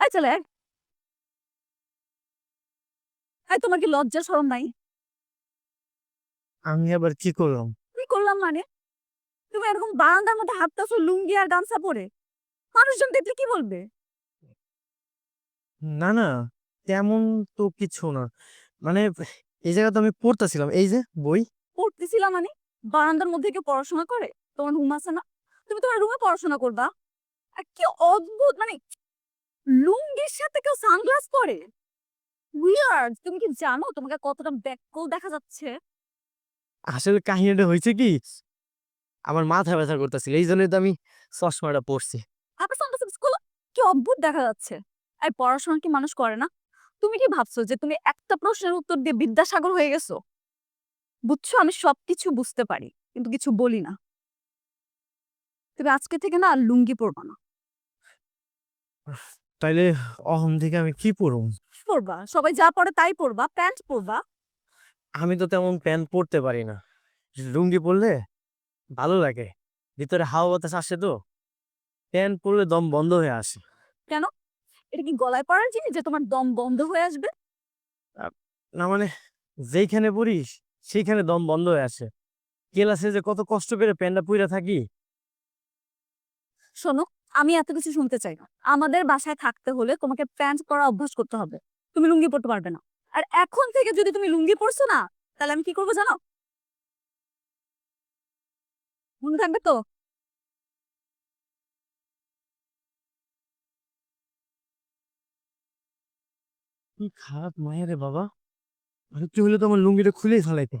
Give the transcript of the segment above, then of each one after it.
এই চলে। এই তোমার কি লজ্জা শরম নাই? আমি আবার কি করলাম? কি করলাম মানে? তুমি এরকম বারান্দার মধ্যে হাঁটতেছো লুঙ্গি আর গামছা পরে। মানুষজন দেখলে কি বলবে? না না তেমন তো কিছু না। মানে এই জায়গা তো আমি পড়তেছিলাম। এই যে বই। পড়তেছিলাম মানে? বারান্দার মধ্যে কেউ পড়াশোনা করে? তোমার রুম আছে না? তুমি তোমার রুমে পড়াশোনা করবা? আর কি অদ্ভুত মানে লুঙ্গির সাথে কেউ সানগ্লাস পরে? উইয়ার্ড তুমি কি জানো তোমাকে কতটা ব্যাককল দেখা যাচ্ছে? আসলে কাহিনীটা হয়েছে কি আমার মাথা ব্যথা করতেছিল এই জন্যই তো আমি চশমাটা পড়ছি আপনার সানগ্লাস স্কুল কি অদ্ভুত দেখা যাচ্ছে। আর পড়াশোনা কি মানুষ করে না? তুমি কি ভাবছ যে তুমি একটা প্রশ্নের উত্তর দিয়ে বিদ্যাসাগর হয়ে গেছো? বুঝছ আমি সবকিছু বুঝতে পারি কিন্তু কিছু বলি না। তুমি আজকে থেকে না লুঙ্গি পরবা না। তাইলে অহম থেকে আমি কি পরব? পরবা? সবাই যা পরে তাই পরবা প্যান্ট পরবা? আমি তো তেমন প্যান্ট পরতে পারি না। লুঙ্গি পরলে ভালো লাগে। ভিতরে হাওয়া বাতাস আসে তো। প্যান্ট পরলে দম বন্ধ হয়ে আসে। কেন? এটা কি গলায় পরার জিনিস যে তোমার দম বন্ধ হয়ে আসবে? না মানে যেইখানে পড়িস সেইখানে দম বন্ধ হয়ে আসে। ক্লাসে যে কত কষ্ট করে প্যান্টটা পুইরা থাকি। শোনো আমি এত কিছু শুনতে চাই না। আমাদের বাসায় থাকতে হলে তোমাকে প্যান্ট পরা অভ্যাস করতে হবে। তুমি লুঙ্গি পরতে পারবে না। আর এখন থেকে যদি তুমি লুঙ্গি পরছো না, তাহলে আমি কি করব জানো? মনে থাকবে তো? খারাপ মায়া রে বাবা। একটু হলে তো আমার লুঙ্গিটা খুলেই ফেলাইতে।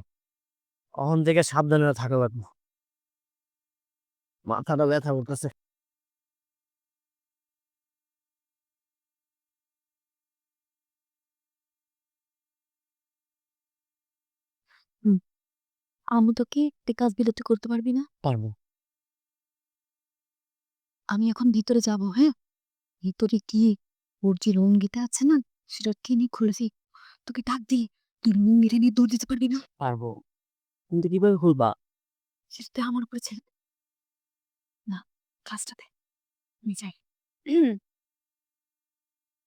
অহন থেকে সাবধানে থাকা মাথাটা ব্যথা করতেছে। আমু তোকে একটা কাজ দিলে তুই করতে পারবি না? পারব। আমি এখন ভিতরে যাব হ্যাঁ? ভিতরে গিয়ে ওর যে লুঙ্গিটা আছে না সেটা কিনে খুলেছি তোকে ডাক দিয়ে তুই লুঙ্গিটা নিয়ে দৌড় দিতে পারবি না? পারব। কিন্তু কীভাবে খুলবা? সেটা তুই আমার উপরে ছেড়ে দে। না কাজটা দে। আমি যাই।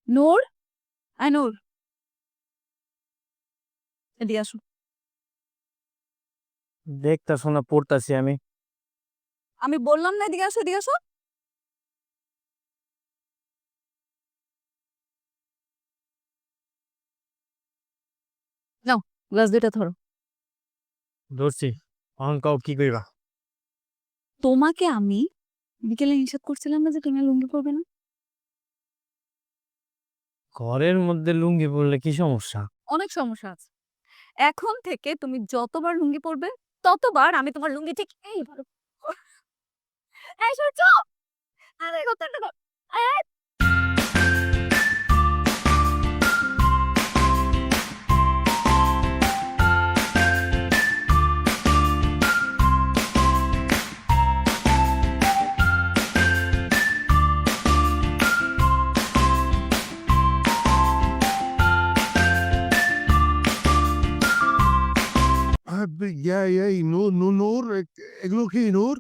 নূর? আয় নূর। এদিকে আসো। দেখতা শোনা পড়তাছি আমি। আমি বললাম না এদিকে আসো এদিকে আসো। যাও গ্লাস দুইটা ধরো। ধরছি। অহন কাও কি কইবা? তোমাকে আমি বিকেলে নিষেধ করছিলাম না যে তুমি লুঙ্গি পরবে না? ঘরের মধ্যে লুঙ্গি পরলে কি সমস্যা? অনেক সমস্যা আছে। এখন থেকে তুমি যতবার লুঙ্গি পরবে ততবার আমি তোমার লুঙ্গি ঠিক এই ভালো এই সূর্য ইয়া ইয়া এই নূর নূর নূর এ- এগুলো কি নূর